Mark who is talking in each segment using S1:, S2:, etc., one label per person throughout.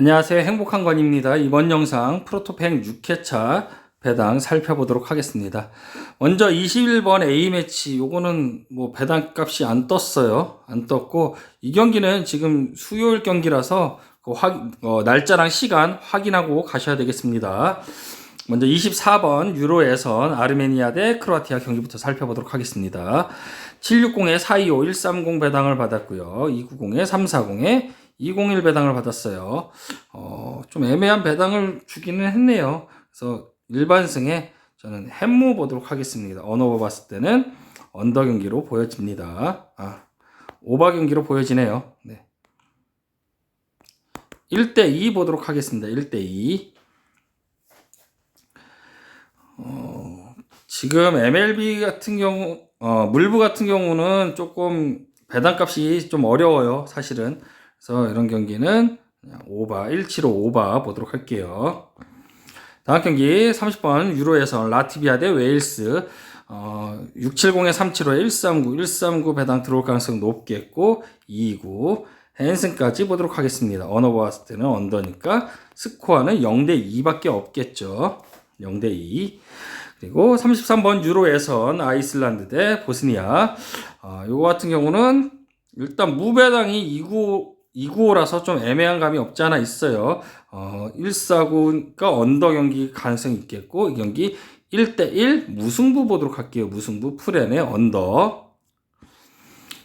S1: 안녕하세요. 행복한 건입니다. 이번 영상 프로토팽 6회차 배당 살펴보도록 하겠습니다. 먼저 21번 A매치 요거는 뭐 배당 값이 안 떴어요. 안 떴고 이 경기는 지금 수요일 경기라서 그 확, 어, 날짜랑 시간 확인하고 가셔야 되겠습니다. 먼저 24번 유로 예선 아르메니아 대 크로아티아 경기부터 살펴보도록 하겠습니다. 760에 425 130 배당을 받았고요. 290에 340에 201 배당을 받았어요. 어, 좀 애매한 배당을 주기는 했네요. 그래서 일반승에 저는 햄무 보도록 하겠습니다. 언어버 봤을 때는 언더 경기로 보여집니다. 아, 오바 경기로 보여지네요. 네. 1대2 보도록 하겠습니다. 1대2. 어, 지금 MLB 같은 경우, 어, 물부 같은 경우는 조금 배당값이 좀 어려워요. 사실은. 그래서 이런 경기는 오바, 175 오바 보도록 할게요. 다음 경기 30번 유로에서 라티비아 대 웨일스 어, 670에 375에 139, 139 배당 들어올 가능성 높겠고 229 헨슨까지 보도록 하겠습니다. 언어 보았을 때는 언더니까 스코어는 0대 2밖에 없겠죠. 0대 2. 그리고 33번 유로 예선 아이슬란드 대 보스니아. 어, 요거 같은 경우는 일단 무배당이 295 295라서 좀 애매한 감이 없지 않아 있어요. 어, 149가 언더 경기 가능성이 있겠고, 이 경기 1대1 무승부 보도록 할게요. 무승부 프렌의 언더.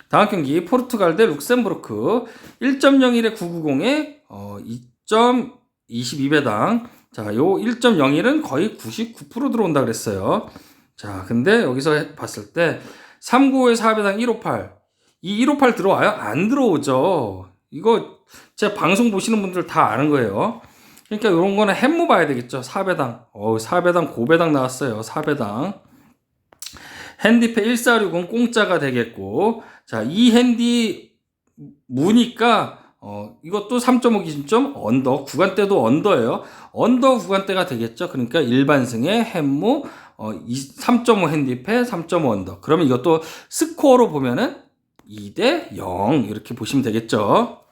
S1: 다음 경기 포르투갈 대 룩셈부르크 1.01에 990에 어, 2.22배당. 자, 요 1.01은 거의 99% 들어온다 그랬어요. 자, 근데 여기서 봤을 때 395에 4배당 158. 이 158 들어와요? 안 들어오죠. 이거 제 방송 보시는 분들 다 아는 거예요. 그러니까 이런 거는 햄무 봐야 되겠죠. 4배당. 어, 4배당 고배당 나왔어요. 4배당. 핸디페 1460은 공짜가 되겠고 자, 이 핸디 무니까 어, 이것도 3.5 기준점 언더 구간대도 언더예요. 언더 구간대가 되겠죠. 그러니까 일반승의 햄무 어, 3.5 핸디페 3.5 언더. 그러면 이것도 스코어로 보면은 2대 0 이렇게 보시면 되겠죠.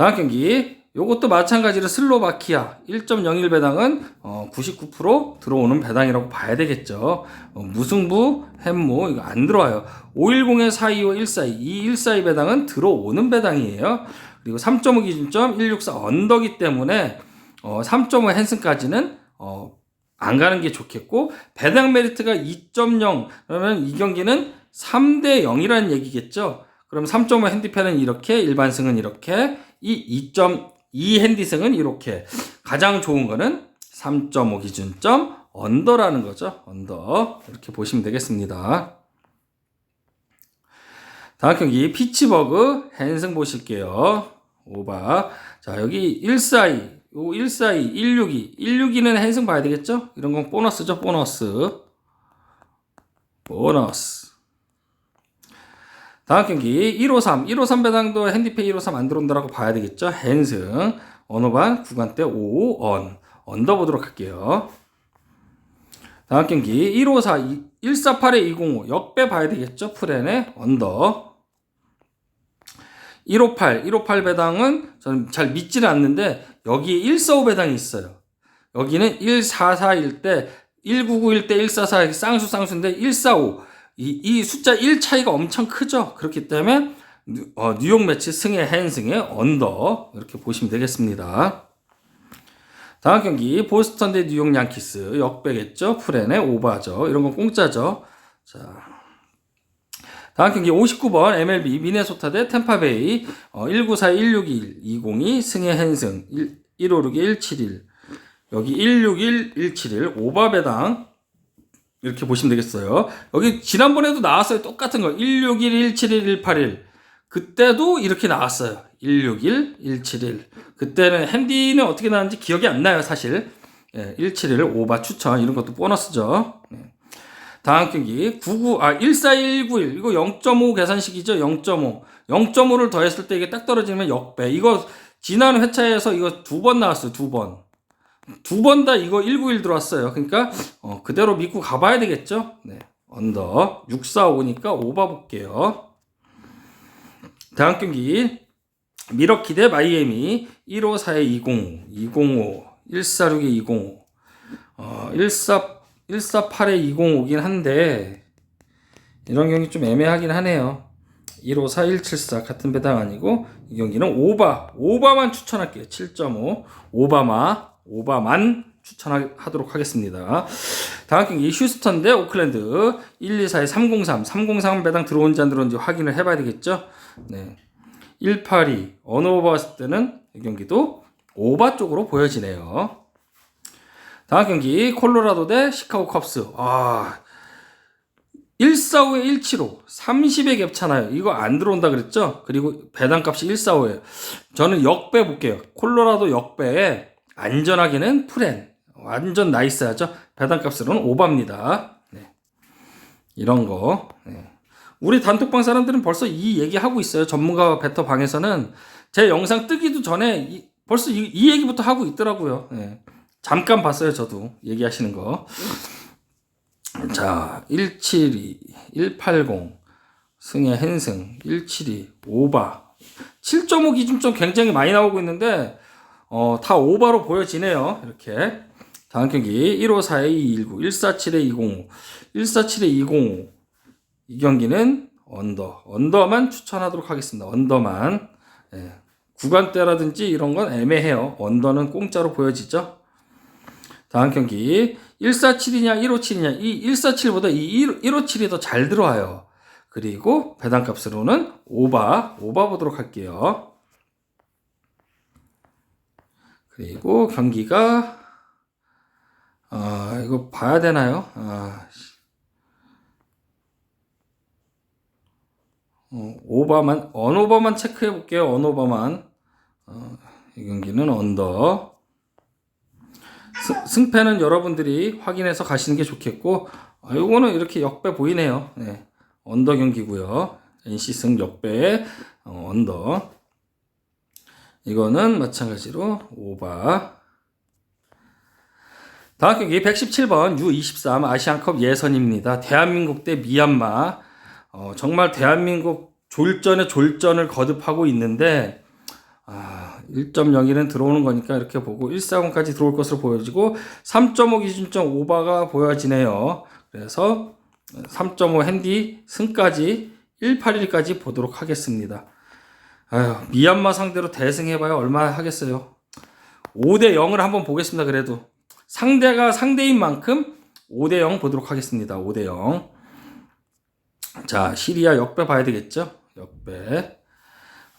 S1: 다음 경기 요것도 마찬가지로 슬로바키아 1.01 배당은 어, 99% 들어오는 배당이라고 봐야 되겠죠. 어, 무승부 햄무 이거 안 들어와요. 510에 425 142 이 142 배당은 들어오는 배당이에요. 그리고 3.5 기준점 164 언더기 때문에 어, 3.5 헨슨까지는 어, 안 가는 게 좋겠고 배당 메리트가 2.0 그러면 이 경기는 3대 0이라는 얘기겠죠. 그럼 3.5 핸디패는 이렇게 일반승은 이렇게 이 2.2 핸디승은 이렇게 가장 좋은 거는 3.5 기준점 언더라는 거죠. 언더 이렇게 보시면 되겠습니다. 다음 경기 피치버그 헨승 보실게요. 오바. 자, 여기 142, 요 142, 162. 162는 헨승 봐야 되겠죠? 이런 건 보너스죠, 보너스. 보너스. 다음 경기 153, 153 배당도 핸디페이 153 안 들어온다라고 봐야 되겠죠? 헨승, 언어반 구간대 5, 언. 언더 보도록 할게요. 다음 경기 154, 148에 205 역배 봐야 되겠죠? 프렌의 언더. 158, 158 배당은 저는 잘 믿지는 않는데 여기에 145 배당이 있어요. 여기는 144일 때1991 때 144 쌍수 쌍수인데 145 이, 이 숫자 1 차이가 엄청 크죠. 그렇기 때문에 어, 뉴욕 매치 승의 헨승의 언더 이렇게 보시면 되겠습니다. 다음 경기 보스턴 대 뉴욕 양키스 역배겠죠. 프렌의 오바죠. 이런 건 공짜죠. 자. 다음 경기 59번 MLB 미네소타 대 템파베이 어, 194 161 202 승의 헨승 1, 156 171 여기 161 171 오바 배당 이렇게 보시면 되겠어요. 여기 지난번에도 나왔어요. 똑같은 거. 161, 171, 181. 그때도 이렇게 나왔어요. 161, 171. 그때는 핸디는 어떻게 나왔는지 기억이 안 나요, 사실. 예, 171, 오바 추천. 이런 것도 보너스죠. 네. 다음 경기 99, 아, 14191. 이거 0.5 계산식이죠. 0.5. 0.5를 더했을 때 이게 딱 떨어지면 역배. 이거 지난 회차에서 이거 두 번 나왔어요. 두 번. 두 번 다 이거 191 들어왔어요. 그러니까 어, 그대로 믿고 가봐야 되겠죠. 네. 언더 645니까 오바 볼게요. 다음 경기 미러키 대 마이애미 154에 205, 205, 146에 205, 어, 14, 148에 205긴 한데, 이런 경기 좀 애매하긴 하네요. 154, 174 같은 배당 아니고, 이 경기는 오바, 오바만 추천할게요. 7.5, 오바마, 오바만 추천하도록 하겠습니다. 다음 경기 휴스턴 대 오클랜드 124에 303, 303 배당 들어온지 안 들어온지 확인을 해봐야 되겠죠. 네. 182 어느 오버 봤을 때는 이 경기도 오바 쪽으로 보여지네요. 다음 경기 콜로라도 대 시카고 컵스. 아 145에 175 30에 겹잖아요. 이거 안 들어온다 그랬죠? 그리고 배당값이 145예요. 저는 역배 볼게요. 콜로라도 역배에 안전하게는 프렌 완전 나이스하죠. 배당값으로는 오바입니다. 네. 이런 거. 네. 우리 단톡방 사람들은 벌써 이 얘기 하고 있어요. 전문가 베터 방에서는 제 영상 뜨기도 전에 이- 벌써 이, 이 얘기부터 하고 있더라고요. 네. 잠깐 봤어요, 저도 얘기하시는 거. 자, 172, 180, 승의 헨승, 172, 오바. 7.5 기준점 굉장히 많이 나오고 있는데, 어, 다 오바로 보여지네요. 이렇게. 다음 경기 154에 219, 147에 205, 147에 205. 이 경기는 언더, 언더만 추천하도록 하겠습니다. 언더만. 예. 구간대라든지 이런 건 애매해요. 언더는 공짜로 보여지죠. 다음 경기 147이냐 157이냐 이 147보다 이 157이 더 잘 들어와요. 그리고 배당값으로는 오바 오바 보도록 할게요. 그리고 경기가 아 이거 봐야 되나요? 아 씨. 어, 오바만 언오바만 체크해 볼게요. 언오바만 어, 이 경기는 언더 승, 승패는 여러분들이 확인해서 가시는 게 좋겠고 아, 요거는 이렇게 역배 보이네요. 네. 언더 경기고요. NC 승 역배 어, 언더 이거는 마찬가지로 오바 다음 경기 117번 U23 아시안컵 예선입니다. 대한민국 대 미얀마 어, 정말 대한민국 졸전에 졸전을 거듭하고 있는데 아, 1.01은 들어오는 거니까 이렇게 보고 140까지 들어올 것으로 보여지고 3.5 기준점 오바가 보여지네요. 그래서 3.5 핸디 승까지 181까지 보도록 하겠습니다. 아유, 미얀마 상대로 대승해봐야 얼마나 하겠어요. 5대 0을 한번 보겠습니다. 그래도 상대가 상대인 만큼 5대 0 보도록 하겠습니다. 5대 0. 자, 시리아 역배 봐야 되겠죠? 역배.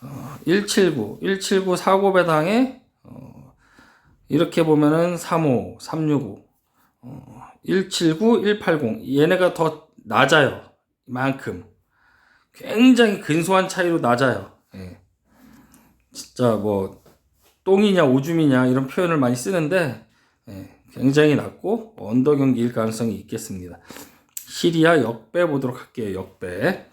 S1: 어, 179, 179 사고 배당에 어, 이렇게 보면은 35, 365, 어, 179, 180 얘네가 더 낮아요. 이만큼 굉장히 근소한 차이로 낮아요. 예. 진짜 뭐 똥이냐 오줌이냐 이런 표현을 많이 쓰는데 예, 굉장히 낮고 언더 경기일 가능성이 있겠습니다. 시리아 역배 보도록 할게요. 역배.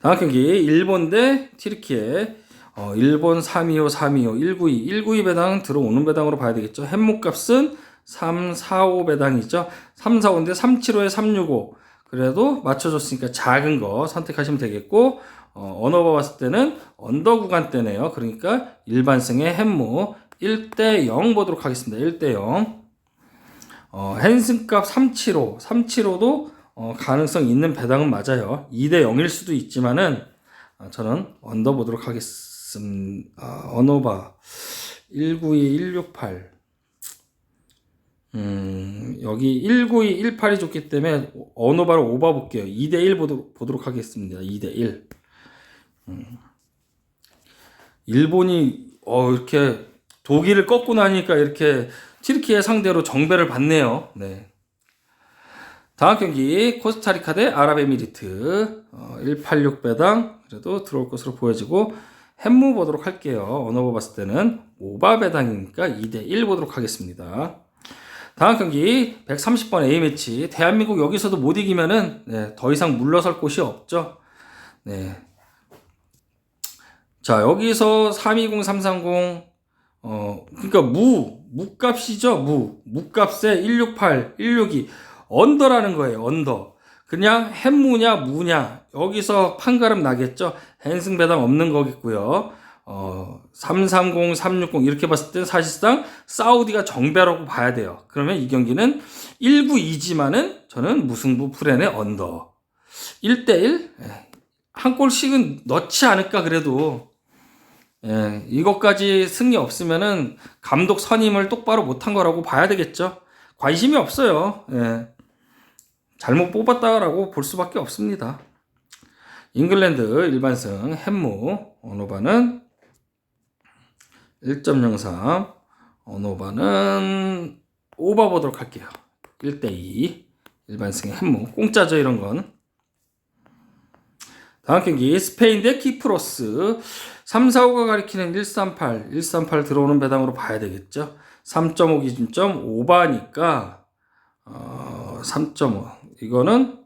S1: 다음 경기 일본 대 튀르키예. 어, 일본 325, 325, 192, 192 배당 들어오는 배당으로 봐야 되겠죠. 햄목값은 345 배당이죠. 345인데 375에 365. 그래도 맞춰줬으니까 작은 거 선택하시면 되겠고, 어, 언어바 봤을 때는 언더 구간대네요. 그러니까 일반승의 햄무 1대 0 보도록 하겠습니다. 1대 0. 어, 헨슨 값 375, 375도 어, 가능성 있는 배당은 맞아요. 2대 0일 수도 있지만은 아, 저는 언더 보도록 하겠습니다. 아, 언어바 192, 168. 음, 여기 192, 18이 좋기 때문에 언어바를 오바 볼게요. 2대 1 보도록, 보도록 하겠습니다. 2대 1. 음. 일본이 어, 이렇게 독일을 꺾고 나니까 이렇게 튀르키예 상대로 정배를 받네요. 네. 다음 경기 코스타리카 대 아랍에미리트 어, 186 배당 그래도 들어올 것으로 보여지고 햄무 보도록 할게요. 언어버 봤을 때는 오바 배당이니까 2대 1 보도록 하겠습니다. 다음 경기 130번 A매치 대한민국 여기서도 못 이기면은 네, 더 이상 물러설 곳이 없죠. 네. 자 여기서 320 330 어, 그러니까 무, 무값이죠, 무. 무값에 168, 162, 언더라는 거예요, 언더. 그냥 햄무냐 무냐 여기서 판가름 나겠죠. 헨승 배당 없는 거겠고요. 어, 330, 360 이렇게 봤을 땐 사실상 사우디가 정배라고 봐야 돼요. 그러면 이 경기는 1구2지만은 저는 무승부 프렌의 언더. 1대1? 한 골씩은 넣지 않을까 그래도. 예, 이것까지 승리 없으면은 감독 선임을 똑바로 못한 거라고 봐야 되겠죠. 관심이 없어요. 예. 잘못 뽑았다라고 볼 수밖에 없습니다. 잉글랜드 일반승 햄무 언어바는 1.03 언어바는 오바 보도록 할게요. 1대2 일반승 햄무 공짜죠 이런 건. 다음 경기 스페인 대 키프로스 3, 4, 5가 가리키는 138, 138 들어오는 배당으로 봐야 되겠죠. 3.5 기준점 오바니까 어, 3.5 이거는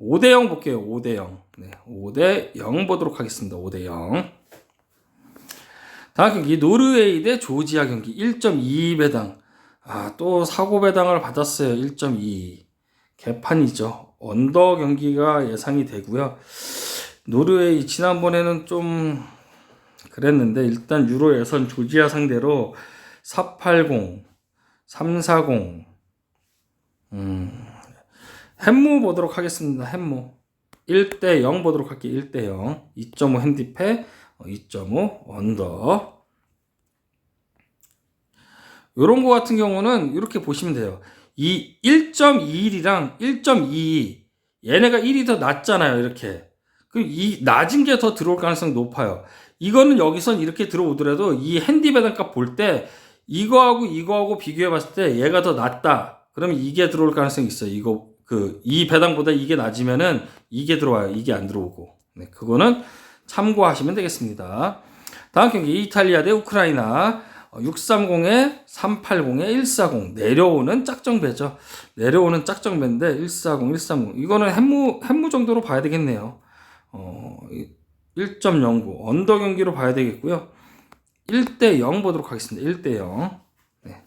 S1: 5대 0 볼게요. 5대 0. 네, 5대 0 보도록 하겠습니다. 5대 0. 다음 경기 노르웨이 대 조지아 경기 1.2 배당. 아, 또 사고 배당을 받았어요. 1.2. 개판이죠. 언더 경기가 예상이 되고요. 노르웨이 지난번에는 좀 그랬는데 일단 유로 예선 조지아 상대로 480, 340 음. 햄무 보도록 하겠습니다. 햄무. 1대 0 보도록 할게요. 1대 0. 2.5 핸디패, 2.5 언더. 요런 거 같은 경우는 이렇게 보시면 돼요. 이 1.21이랑 1.22 얘네가 1이 더 낮잖아요. 이렇게. 그럼 이 낮은 게 더 들어올 가능성이 높아요. 이거는 여기선 이렇게 들어오더라도 이 핸디 배당값 볼 때 이거하고 이거하고 비교해 봤을 때 얘가 더 낮다. 그러면 이게 들어올 가능성이 있어요. 이거 그 이 배당보다 이게 낮으면은 이게 들어와요. 이게 안 들어오고. 네, 그거는 참고하시면 되겠습니다. 다음 경기 이탈리아 대 우크라이나 630에 380에 140 내려오는 짝정배죠. 내려오는 짝정배인데 140, 130 이거는 햄무 햄무 정도로 봐야 되겠네요. 어, 1.09 언더 경기로 봐야 되겠고요. 1대 0 보도록 하겠습니다. 1대 0. 네.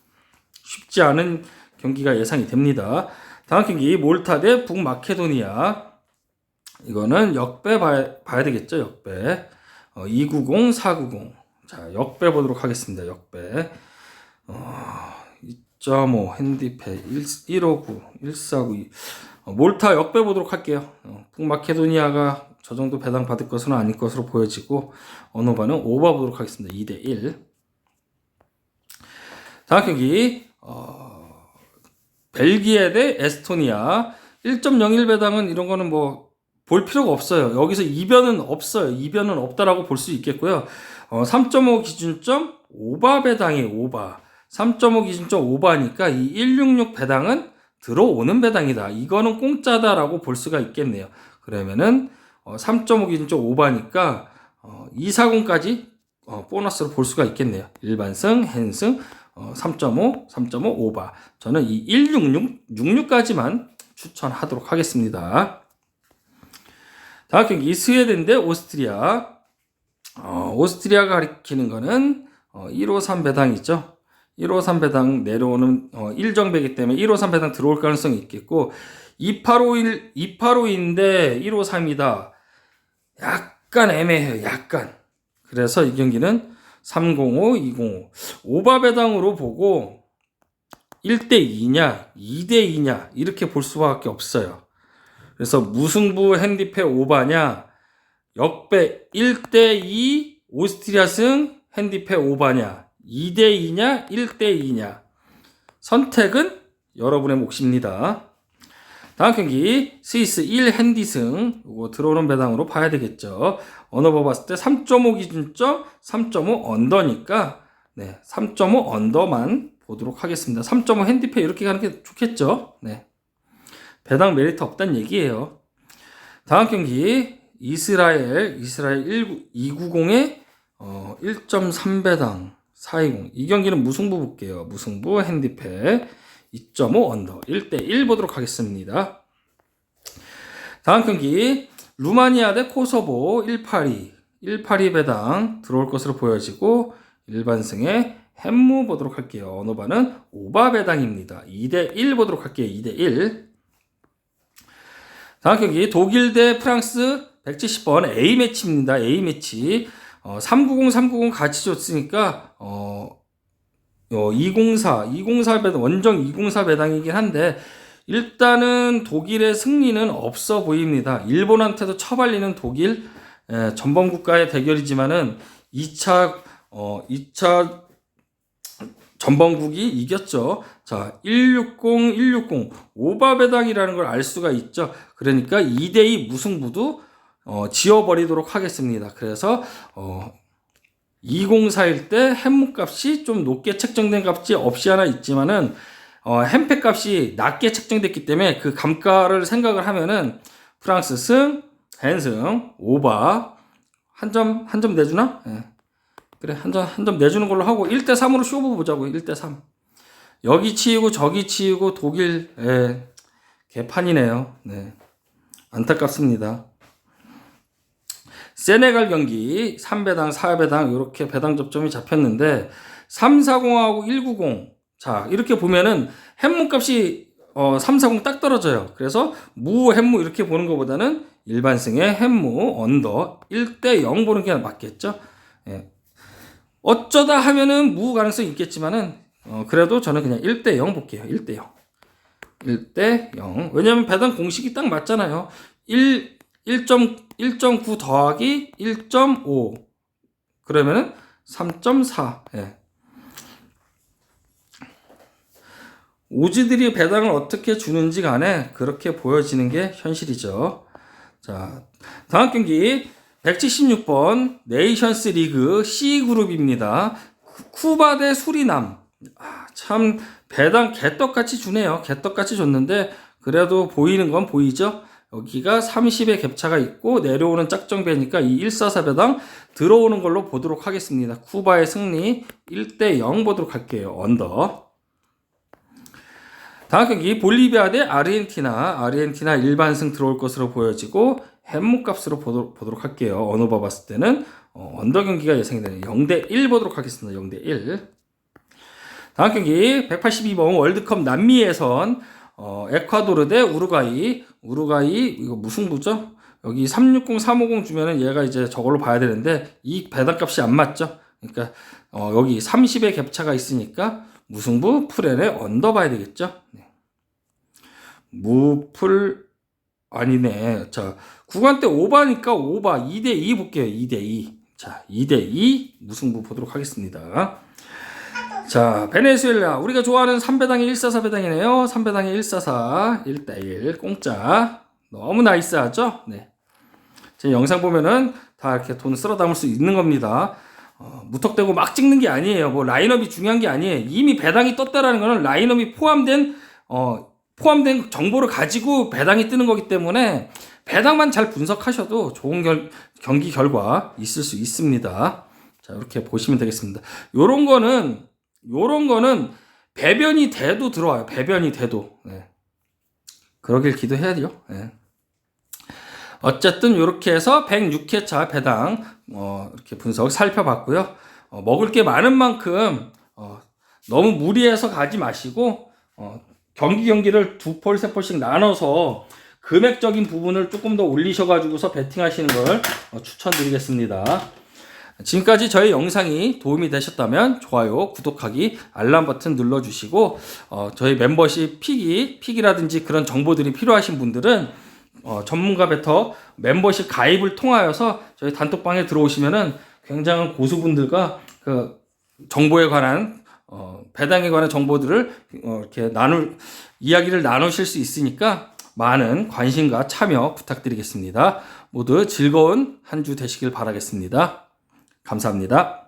S1: 쉽지 않은 경기가 예상이 됩니다. 다음 경기 몰타 대 북마케도니아. 이거는 역배 봐야, 봐야 되겠죠. 역배. 어, 290, 490. 자, 역배 보도록 하겠습니다. 역배. 어, 2.5 핸디패 1, 159, 149. 어, 몰타 역배 보도록 할게요. 어, 북마케도니아가 저 정도 배당 받을 것은 아닐 것으로 보여지고 언어바는 오바 보도록 하겠습니다. 2대 1. 다음 경기 어, 벨기에 대 에스토니아 1.01 배당은 이런 거는 뭐 볼 필요가 없어요. 여기서 이변은 없어요. 이변은 없다라고 볼 수 있겠고요. 어, 3.5 기준점 오바 배당이 오바. 3.5 기준점 오바니까 이 166 배당은 들어오는 배당이다. 이거는 공짜다라고 볼 수가 있겠네요. 그러면은 어, 3.5 기준점 오바니까 어, 240까지 어, 보너스로 볼 수가 있겠네요. 일반승, 헨승, 어, 3.5, 3.5 오바. 저는 이 166, 66까지만 추천하도록 하겠습니다. 다음 경기 스웨덴 대 오스트리아. 어, 오스트리아가 가리키는 거는 어, 153 배당이죠. 153 배당 내려오는 어, 1정배기 때문에 153 배당 들어올 가능성이 있겠고 2851 2852인데 153이다. 약간 애매해요. 약간. 그래서 이 경기는 305, 205 오바 배당으로 보고 1대 2냐, 2대 2냐 이렇게 볼 수밖에 없어요. 그래서 무승부 핸디패 오바냐, 역배 1대 2 오스트리아 승 핸디패 오바냐, 2대 2냐, 1대 2냐. 선택은 여러분의 몫입니다. 다음 경기 스위스 1 핸디승 이거 들어오는 배당으로 봐야 되겠죠. 언어버 봤을 때 3.5 기준점 3.5 언더니까 네, 3.5 언더만 보도록 하겠습니다. 3.5 핸디패 이렇게 가는 게 좋겠죠. 네. 배당 메리트 없다는 얘기예요. 다음 경기 이스라엘 이스라엘 290에 어, 1.3배당 420 이 경기는 무승부 볼게요. 무승부 핸디패 2.5 언더 1대 1 보도록 하겠습니다. 다음 경기 루마니아 대 코소보 182 182 배당 들어올 것으로 보여지고 일반승의 햄무 보도록 할게요. 언어바는 오바 배당입니다. 2대 1 보도록 할게요. 2대 1. 다음 경기 독일 대 프랑스 170번 A 매치입니다. A 매치. 어, 390, 390 같이 줬으니까 어, 어, 204, 204 배당, 원정 204 배당이긴 한데 일단은 독일의 승리는 없어 보입니다. 일본한테도 처발리는 독일 예, 전범 국가의 대결이지만은 2차 어 2차 전범국이 이겼죠. 자, 160, 160 오바 배당이라는 걸 알 수가 있죠. 그러니까 2대2 무승부도 어, 지워버리도록 하겠습니다. 그래서 어, 2041 때 햄무 값이 좀 높게 책정된 값이 없이 하나 있지만은 어, 햄팩 값이 낮게 책정됐기 때문에 그 감가를 생각을 하면은 프랑스 승, 헨승, 오바 한 점 한 점 내주나? 예. 그래 한 점 한 점 내주는 걸로 하고 1대 3으로 쇼부 보자고 1대 3. 여기 치이고 저기 치이고 독일 예. 개판이네요. 네. 안타깝습니다. 세네갈 경기 3배당, 4배당 이렇게 배당 접점이 잡혔는데 340하고 190. 자, 이렇게 보면은 햄무 값이 어, 340 딱 떨어져요. 그래서 무 햄무 이렇게 보는 것보다는 일반승의 햄무 언더 1대 0 보는 게 맞겠죠. 예. 어쩌다 하면은 무 가능성이 있겠지만은 어, 그래도 저는 그냥 1대 0 볼게요. 1대 0. 1대 0. 왜냐면 배당 공식이 딱 맞잖아요. 1 1.1.9 더하기 1.5 그러면은 3.4. 예. 오지들이 배당을 어떻게 주는지 간에 그렇게 보여지는 게 현실이죠. 자, 다음 경기 176번 네이션스 리그 C 그룹입니다. 쿠바 대 수리남. 아, 참 배당 개떡같이 주네요. 개떡같이 줬는데 그래도 보이는 건 보이죠. 여기가 30의 갭차가 있고 내려오는 짝정배니까 이 144 배당 들어오는 걸로 보도록 하겠습니다. 쿠바의 승리 1대 0 보도록 할게요. 언더. 다음 경기 볼리비아 대 아르헨티나. 아르헨티나 일반승 들어올 것으로 보여지고 햄무 값으로 보도, 보도록 할게요. 봐 봤을 때는 어, 언더 경기가 예상이 되는 0대 1 보도록 하겠습니다. 0대 1. 다음 경기 182번 월드컵 남미 예선 어, 에콰도르 대 우루과이. 우루과이 이거 무승부죠? 여기 360, 350 주면은 얘가 이제 저걸로 봐야 되는데 이 배당값이 안 맞죠? 그러니까 어, 여기 30의 갭차가 있으니까 무승부 풀엔에 언더 봐야 되겠죠? 네. 무풀 아니네. 자, 구간 때 오바니까 오바 2대 2 볼게요. 2대 2. 자, 2대 2 무승부 보도록 하겠습니다. 자, 베네수엘라. 우리가 좋아하는 3배당의 144배당이네요. 3배당의 144. 1대1. 공짜. 너무 나이스하죠? 네. 제 영상 보면은 다 이렇게 돈 쓸어 담을 수 있는 겁니다. 어, 무턱대고 막 찍는 게 아니에요. 뭐 라인업이 중요한 게 아니에요. 이미 배당이 떴다라는 거는 라인업이 포함된 어, 포함된 정보를 가지고 배당이 뜨는 거기 때문에 배당만 잘 분석하셔도 좋은 결, 경기 결과 있을 수 있습니다. 자, 이렇게 보시면 되겠습니다. 요런 거는 요런 거는 배변이 돼도 들어와요. 배변이 돼도. 네. 그러길 기도해야죠. 네. 어쨌든 이렇게 해서 106회차 배당 어, 이렇게 분석 살펴봤고요. 어, 먹을 게 많은 만큼 어, 너무 무리해서 가지 마시고 어, 경기 경기를 두 폴, 세 폴씩 나눠서 금액적인 부분을 조금 더 올리셔가지고서 베팅하시는 걸 어, 추천드리겠습니다. 지금까지 저희 영상이 도움이 되셨다면 좋아요, 구독하기, 알람 버튼 눌러주시고 어, 저희 멤버십 픽이 픽이라든지 그런 정보들이 필요하신 분들은 어, 전문가 베터 멤버십 가입을 통하여서 저희 단톡방에 들어오시면은 굉장한 고수분들과 그 정보에 관한 어, 배당에 관한 정보들을 어, 이렇게 나눌 이야기를 나누실 수 있으니까 많은 관심과 참여 부탁드리겠습니다. 모두 즐거운 한 주 되시길 바라겠습니다. 감사합니다.